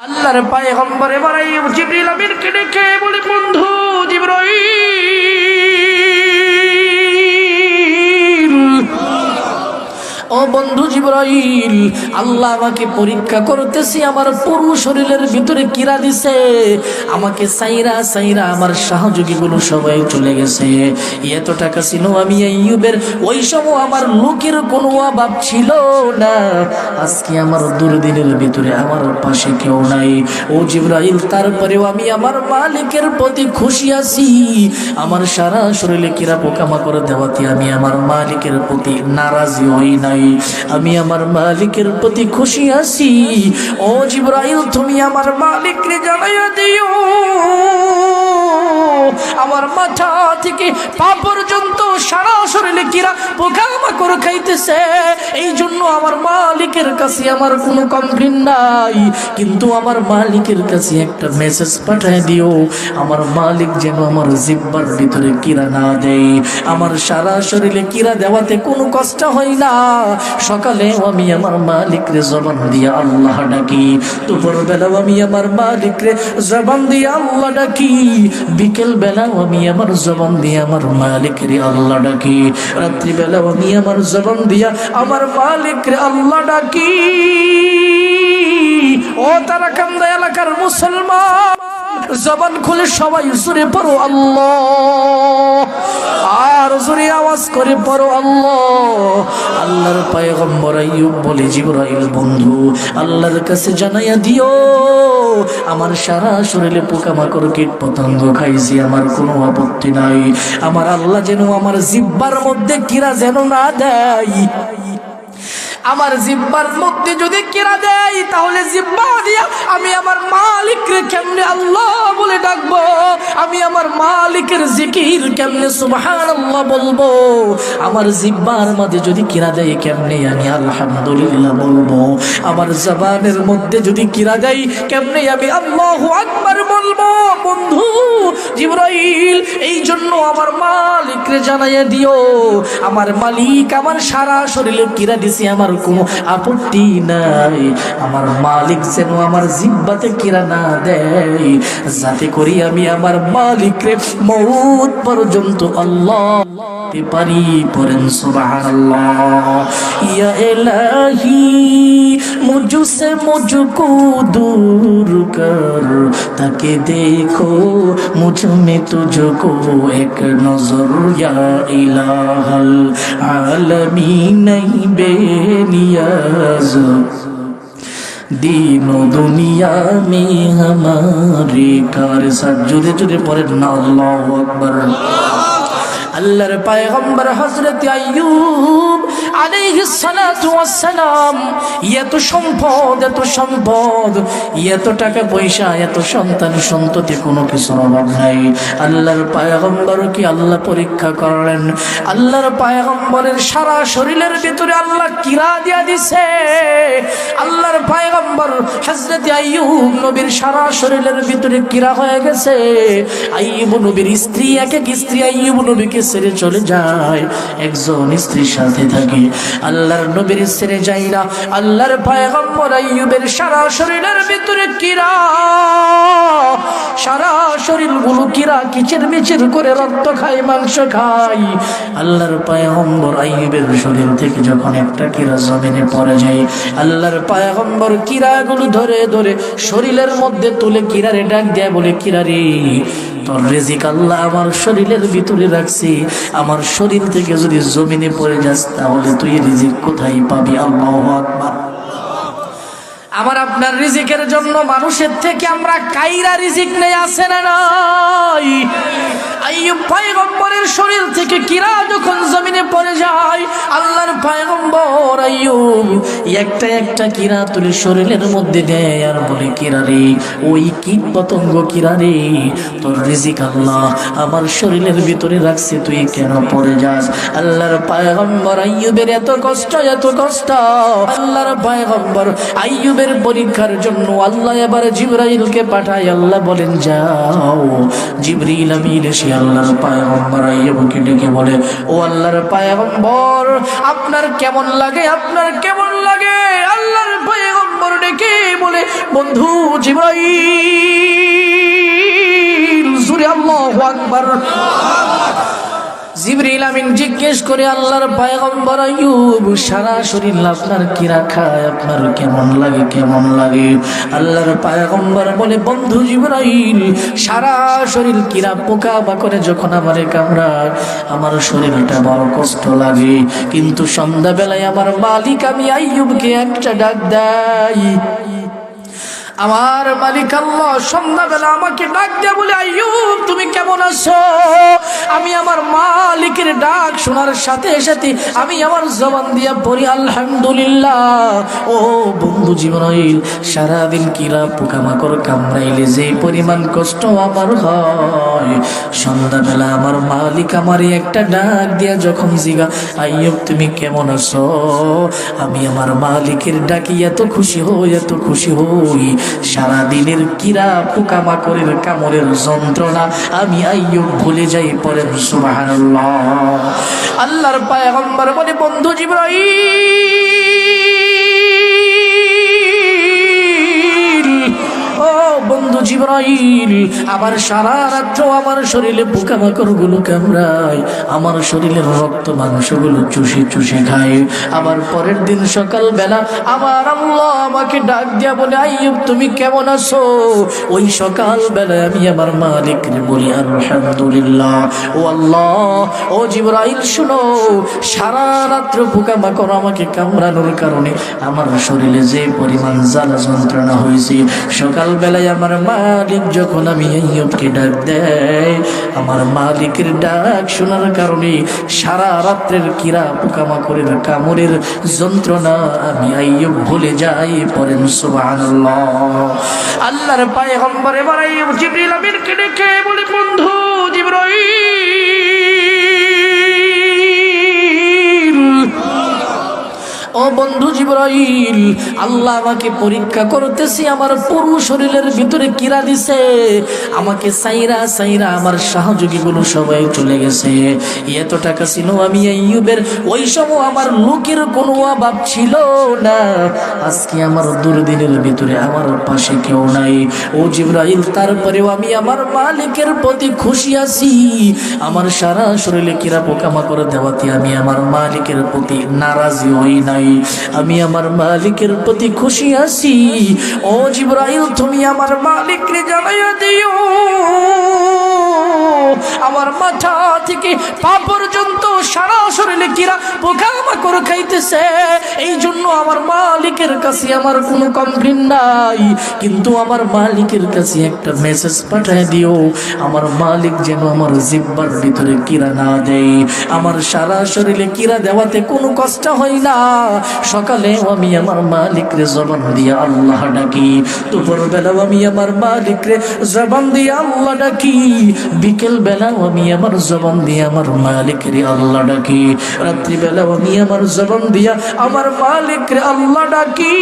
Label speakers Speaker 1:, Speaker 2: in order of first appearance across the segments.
Speaker 1: আল্লাহর পায়ে হম্বরে বাড়াই জিবরিল আমিনকে ডেকে বলে বন্ধু জিবরাইল ও বন্ধু জিবরাইল, আল্লাহ আমাকে পরীক্ষা করতেছি, আমার পুরো শরীরের ভিতরে কিরা দিছে। আমাকে সাইরা সাইরা আমার সহযোগীগুলো সবাই চলে গেছে। এত টাকা ছিল আমি আইয়ুবের, ওই সময় আমার লোকের কোনো অভাব ছিল না। আজকে আমার দুর্দিনের ভিতরে আমার পাশে কেউ নাই। ও জিবরাইল, তারপরেও আমি আমার মালিকের প্রতি খুশি আছি। আমার সারা শরীরে কিরা পোকামাকড় দেওয়াতে আমি আমার মালিকের প্রতি নারাজি হই নাই। আমি আমার মালিকের প্রতি খুশি আছি। ও জিব্রাইল তুমি আমার মালিককে জানাইয়া দিও। আমার মাথা থেকে পা পর্যন্ত সারা শরীরে কিরা পোকা পোকামাকড় খাইতেছে। এই জন্য আমার মালিকের কাছে আমার কোনো কমপ্লেন নাই। কিন্তু আমার মালিকের কাছে একটা মেসেজ পাঠায় দিও। আমার মালিক যেন আমার জিব্বার ভিতরে কিরা না দেয়। আমার সারা শরীরে কিরা দেওয়াতে কোনো কষ্ট হয় না। সকালে আমি আমার মালিকরে জবান দিয়া আল্লাহ ডাকি। দুপুর বেলাও আমি আমার মালিকরে জবান দিয়ে আল্লাহ ডাকি। বিকেল বেলাও আমি আমার জবান দিয়া আমার মালিকরে আল্লাহ ডাকি। রাত্রি বেলাও আমি আমার জবান দিয়া আমার মালিকরে আল্লাহ ডাকি। ও তারা কান্দা এলাকার মুসলমান, জবান খুলে সবাই জুড়ে পড়ো আল্লাহ। আর জোরে আওয়াজ করে পড়ো আল্লাহ। আল্লাহর পায়গম্বর বলে, জিবরাইল বন্ধু, আল্লাহর কাছে জানাইয়া দিও। আমার সারা শরীরে পোকামাকড় কীট পতঙ্গ খাইছি, আমার কোনো আপত্তি নাই। আমার আল্লাহ যেন আমার জিব্বার মধ্যে কিরা যেন না দেয়। আমার জিব্বার মধ্যে যদি কেরা দেয়, তাহলে জিব্বা দিয়া আমি আমার মালিকরে কেমনে আল্লাহ বলে ডাকবো? আমি আমার মালিকের জিকির কেমনে, সুবহানাল্লাহ বলব? আমার জিব্বার মধ্যে যদি কিরা দেয়, কেমনে আমি আলহামদুলিল্লাহ বলব? আমার জবানের মধ্যে যদি কিরা দেয়, কেমনে আমি আল্লাহু আকবার বলব? বন্ধু জিবরাইল এই জন্য আমার মালিকরে জানাইয়া দিও। আমার মালিক আমার সারা শরীরে কিরা দিছে, আমার আমার কোনো আপত্তি নাই। আমার মালিক যেন আমার জিব্বাতে কিরা না দেয়। যাতে করি আমি আমার মালিকরে মৌত পর্যন্ত আল্লাহ পারি পড়েন সুবহানাল্লাহ। ইয়া ইলাহি মুঝসে মুঝকো दूर कर ताकि देखो मुझ में तुझको एक नजर या इलाहल आलमी नहीं बे নিয়াজ। দিন দুনিয়া মে হমারে কার সাথ? জুড়ে জুড়ে পড়েন না, আল্লাহু আকবার। আল্লাহর পায়গম্বর হযরত আইয়ুব আলাইহিস সালাতু ওয়াস সালাম এত সম্পদ এত সম্পদ, এত টাকা পয়সা, এত সন্তান সন্ততি কোনো কিছুর অভাব নাই। আল্লাহর পায়গম্বর কি আল্লাহ পরীক্ষা করলেন? আল্লাহর পায়গম্বরের সারা শরীরের ভিতরে আল্লাহ কিরা দিয়া দিছে। আল্লাহর পায়গম্বর হযরত আইয়ুব নবীর সারা শরীরের ভিতরে কিরা হয়ে গেছে। আইয়ুব নবীর স্ত্রী, এক এক স্ত্রী আইয়ুব নবীকে ছেড়ে চলে যায়। একজন স্ত্রীর সাথে থাকে আল্লাহর নবীর ছেড়ে যায় না আল্লাহর পায়গম্বর আইয়ুবের সারা শরীরের ভিতরে কিরা? সারা শরীরগুলো কিরা? কিচির মিচির করে রক্ত খায়, মাংস খায়। আল্লাহর পায়গম্বর আইয়ুবের শরীর থেকে যখন একটা কিরা জমিনে পড়ে যায়, আল্লাহর পায়গম্বর কিরাগুলো ধরে ধরে শরীরের মধ্যে তুলে কিরারে ডাক দেয়, বলে, কিরারে, তোর রেজিক আল্লাহ আমার শরীরের ভিতরে রাখছি। আমার শরীর থেকে যদি জমিনে পড়ে যাস, তাহলে তুই রিজিক কোথায় পাবি? আল্লাহ আকবার। আমার আপনার রিজিকের জন্য মানুষের থেকে আমরা কাইরা রিজিক নেই আসে না নাই? শরীর থেকে কিরা যখন জমিনে পড়ে যায়, আল্লাহর একটা একটা কিরা তুলে শরীরের মধ্যে দেয়, আর বলে ওই কীট পতঙ্গ তোর রিজিক আল্লাহ, আমার শরীরের ভিতরে রাখছে, তুই কেন পড়ে যাস? আল্লাহর পয়গম্বর আইয়ুবের এত কষ্ট এত কষ্ট। আল্লাহর পয়গম্বর আইয়ুবের পরীক্ষার জন্য আল্লাহ এবার জিবরাইলকে পাঠায়, আল্লাহ বলেন, যাও জিবরিল আমিন এসে আল্লাহর পায়গম্বর আইয়ুবকে ডেকে বলে, ও আল্লাহর পায়গম্বর, আপনার কেমন লাগে? আপনার কেমন লাগে? আল্লাহর পায়গম্বর ডেকে বলে, বন্ধু জিব্রাইল জুরে আল্লাহু আকবার। জিবরিল আমিন জিজ্ঞেস করে, আল্লাহর পয়গম্বর আইয়ুব, সারা শরীর আপনার কি রাখায়? আপনার কেমন লাগে কেমন লাগে? আল্লাহর পয়গম্বর বলে, বন্ধু জিবরাইল, সারা শরীর কিরা পোকা বা করে যখন আমারে কামড়ায়, আমার শরীরটা বড় কষ্ট লাগে। কিন্তু সন্ধ্যাবেলায় আমার মালিক আমি আইয়ুবকে একটা ডাক দেয় আমার মালিক আল্লাহ সন্ধ্যাবেলা আমাকে ডাক দিয়ে বলে, আইয়ুব, তুমি কেমন আছো? আমি আমার মালিকের ডাক শোনার সাথে সাথে আমি আমার জবান দিয়া পড়ি, আলহামদুলিল্লাহ। ও বন্ধু জীবনইল সারাদিন কিরা পোকামাকড় কামড়াইলে যে পরিমাণ কষ্ট আমার হয়। সন্ধ্যাবেলা আমার মালিক আমারই একটা ডাক দিয়া যখন জিগা, আইয়ুব, তুমি কেমন আছো? আমি আমার মালিকের ডাকি এত খুশি হই, এত খুশি হই। সারাদিনের কিরা পোকামাকড়ের কামড়ের যন্ত্রণা আমি আইয়ুব ভুলে যাই পরে সুবহানাল্লাহ। আল্লাহর পায়গম্বর বলে, বন্ধু জিব্রাইল! জিব্রাইল, আবার সারা রাত্র আমার শরীরে পোকামাকড়গুলো কামড়ায়, আমার শরীরের রক্ত মাংসগুলো চুষে চুষে খায়। আবার পরের দিন সকাল বেলা আমার আল্লাহ আমাকে ডাক দিয়া বলে, আইয়ুব, তুমি কেমন আছো? ওই সকাল বেলায় আমি আমার মালিককে বলি, আলহামদুলিল্লাহ। ও আল্লাহ, ও জিব্রাইল, শুনো, সারা রাত্র পোকামাকড় আমাকে কামড়ানোর কারণে আমার শরীরে যে পরিমাণ জ্বালা যন্ত্রণা হয়েছে, সকালবেলায় আমার মালিক যখন আমি আইয়ুবকে ডাক দেয়, আমার মালিকের ডাক শোনার কারণে সারা রাত্রের কিরা পোকামাকড়ের কামড়ের যন্ত্রণা আমি আইয়ুব ভুলে যাই পরেন সুবহানাল্লাহ। আল্লাহর পায়ে হম্বরে এবার আইয়ুব জিবরিল আমিনকে ডেকে বলে, বন্ধু জিবরাইল ও বন্ধু জিব্রাইল, আল্লাহ আমাকে পরীক্ষা করতেছি, আমার পুরো শরীরের ভিতরে কিরা দিছে। আমাকে সাইরা সাইরা আমার সহযোগীগুলো সবাই চলে গেছে। এত টাকা ছিল আমি আইয়ুবের, ওই সময় আমার লোকের কোনো অভাব ছিল না। আজকে আমার দুর্দিনের ভিতরে আমার পাশে কেউ নাই। ও জিব্রাইল, তারপরেও আমি আমার মালিকের প্রতি খুশি আছি। আমার সারা শরীরে কিরা পোকামাকড় দেওয়াতে আমি আমার মালিকের প্রতি নারাজি হই নাই। আমি আমার মালিকের প্রতি খুশি আছি। ও জিব্রাইল তুমি আমার মালিককে জানাইয়া দিও। আমার মাথা থেকে পা পর্যন্ত সারা শরীরে কিরা পোকা পোকামাকড় খাইতেছে। এই জন্য আমার মালিকের কাছে আমার কোনো কমপ্লেন নাই। কিন্তু আমার মালিকের কাছে একটা মেসেজ পাঠায় দিও। আমার মালিক যেন আমার জিব্বার ভিতরে কিরা না দেয়। আমার সারা শরীরে কিরা দেওয়াতে কোনো কষ্ট হয় না। সকালে আমি আমার মালিকরে জবান দিয়া আল্লাহ ডাকি। দুপুর বেলাও আমি আমার মালিকরে জবান দিয়ে আল্লাহ ডাকি। বিকেল বেলাও আমি আমার জবান দিয়ে আমার মালিকরে আল্লাহ ডাকি। রাত্রিবেলাও আমি আমার জবান দিয়া আমার মালিক রে আল্লাহ ডাকি।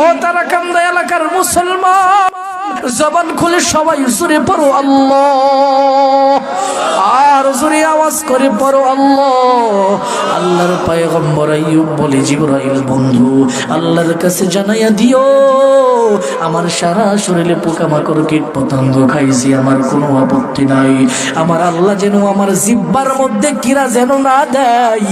Speaker 1: ও তারা কান্দা এলাকার মুসলমান, জবান খুলে সবাই সুরে পড়ো, আল্লাহ। করে পড়ো আল্লাহ। আল্লাহর পায়গম্বর আইয়ুব বলে, জিবরাইল বন্ধু, আল্লাহর কাছে জানাইয়া দিও। আমার সারা শরীরে পোকামাকড় কীট পতঙ্গ খাইছি, আমার কোনো আপত্তি নাই। আমার আল্লাহ যেন আমার জিব্বার মধ্যে কিরা যেন না দেয়।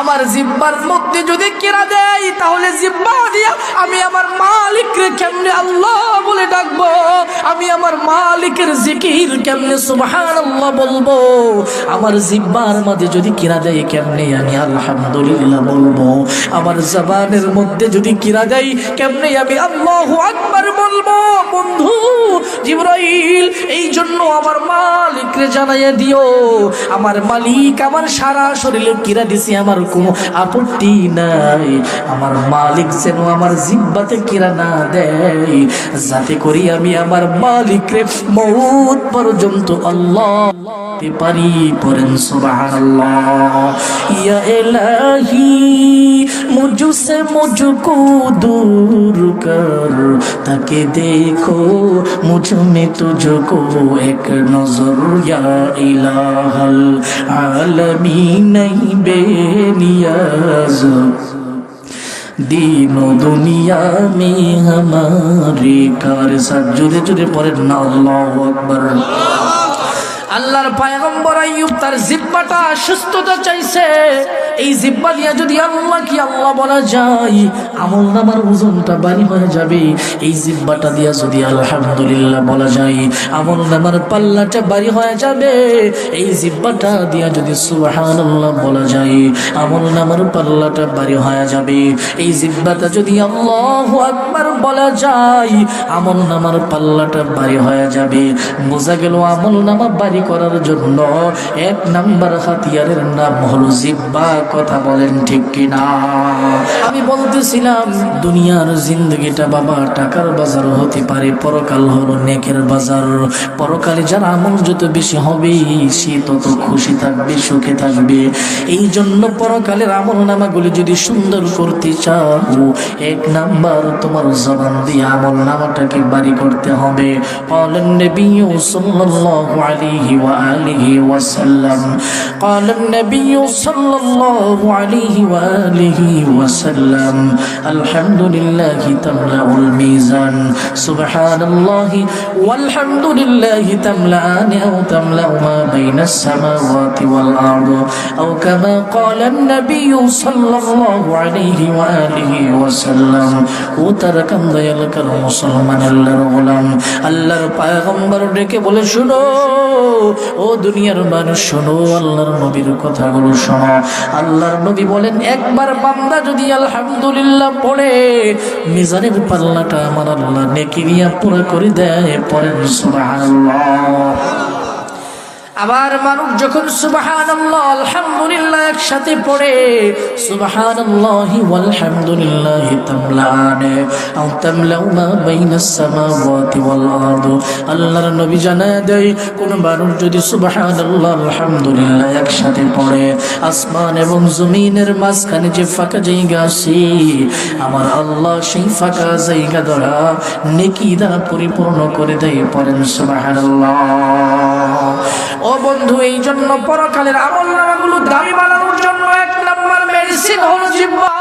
Speaker 1: আমার জিব্বার মধ্যে যদি কেরা দেয়, তাহলে জিব্বা দিয়া আমি আমার মালিকরে কেমনে আল্লাহ বলে ডাকবো? আমি আমার মালিকের জিকির কেমনে সুবহানাল্লাহ বলব? আমার জিব্বার মধ্যে যদি কিরা দেয়, কেমনে আমি আলহামদুলিল্লাহ বলব? আমার জবানের মধ্যে যদি কিরা দেয়, কেমনে আমি আল্লাহু আকবার বলব? বন্ধু জিব্রাইল এই জন্য আমার মালিকরে জানাইয়া দিও। আমার মালিক আমার সারা শরীরে কিরা দিছি, আমার কোনো আপত্তি নাই। আমার মালিক যেন আমার জিব্বাতে কিরা না দেয়। যাতে করি আমি আমার মালিকরে মৌত পর্যন্ত আল্লাহ পারি পড়েন সুবহানাল্লাহ। ইয়া ইলাহি মুঝসে মুঝকো দূর কর। তাকে দেখো, মুঝমে তুঝকো এক নজর ইলাহল আলমি নাই বেনিয়াজ দিন দুনিয়া মে হমারে কার সাথ? জুড়ে জুড়ে পরে না, আল্লাহ আকবর। আল্লাহর পায়গম্বর আইয়ুব তার জিব্বাটা সুস্থতা চাইছে। এই জিব্বা দিয়ে যদি আল্লাহ কি আল্লাহ বলা যায়, আমল নামার ওজনটা বাড়ি হয়ে যাবে। এই জিব্বাটা দিয়া যদি আলহামদুলিল্লাহ বলা যায়, আমল নামার পাল্লাটা বাড়ি হয়ে যাবে। এই জিব্বাটা দিয়া যদি সুবহানাল্লাহ বলা যায়, আমল নামার পাল্লাটা বাড়ি হয়ে যাবে। এই জিব্বাটা যদি আল্লাহ আকবার বলা যায়, আমল নামার পাল্লাটা বাড়ি হয়ে যাবে। বোঝা গেল আমল নামা বাড়ি করার জন্য এক নাম্বার হাতিয়ারের নাম হলো জিব্বা, কথা বলেন ঠিক কিনা? আমি বলতেছিলাম, দুনিয়ার জিন্দগিটা বাবা টাকার বাজার হতে পারে, পরকাল হলো নেকের বাজার। পরকালে যার আমল যত বেশি হবে, সে তত খুশি থাকবে, সুখে থাকবে। এই জন্য পরকালের আমল নামাগুলি যদি সুন্দর করতে চাও, এক নাম্বার তোমার জবান দিয়ে আমল নামাটাকে বাড়ি করতে হবে। অল নবী সাল্লাল্লাহু আলাইহি وآله وسلم قال النبي صلى الله عليه وآله وسلم الحمد لله تملأ الميزان سبحان الله والحمد لله تملأان أو تملأ ما بين السماوات والأرض أو كما قال النبي صلى الله عليه وآله وسلم وتركم ذلك المسلمان الغلام আল্লাহর পায়গম্বর ডেকে বলে শুনো ও দুনিয়ার মানুষ, শোনো, আল্লাহর নবীর কথাগুলো শোনো। আল্লাহর নবী বলেন, একবার বান্দা যদি আলহামদুলিল্লাহ পড়ে, মিজানের পাল্লাটা আমার আল্লাহ নেকি নিয়ে পুরো করে দেয়, পড়েন সুবহানাল্লাহ। আবার মানুষ যখন একসাথে পড়ে কোন মানুষ যদি একসাথে পড়ে, আসমান এবং জমিনের মাঝখানে যে ফাঁকা জায়গা আছে, আমার আল্লাহ সেই ফাঁকা জায়গা দ্বারা নেকি দ্বারা পরিপূর্ণ করে দেয়, পড়েন সুবহানাল্লাহ। ও বন্ধু এই জন্য পরকালের আমল নামাগুলো দাবি বানানোর জন্য এক নম্বর মেডিসিন হলো জিব্বা।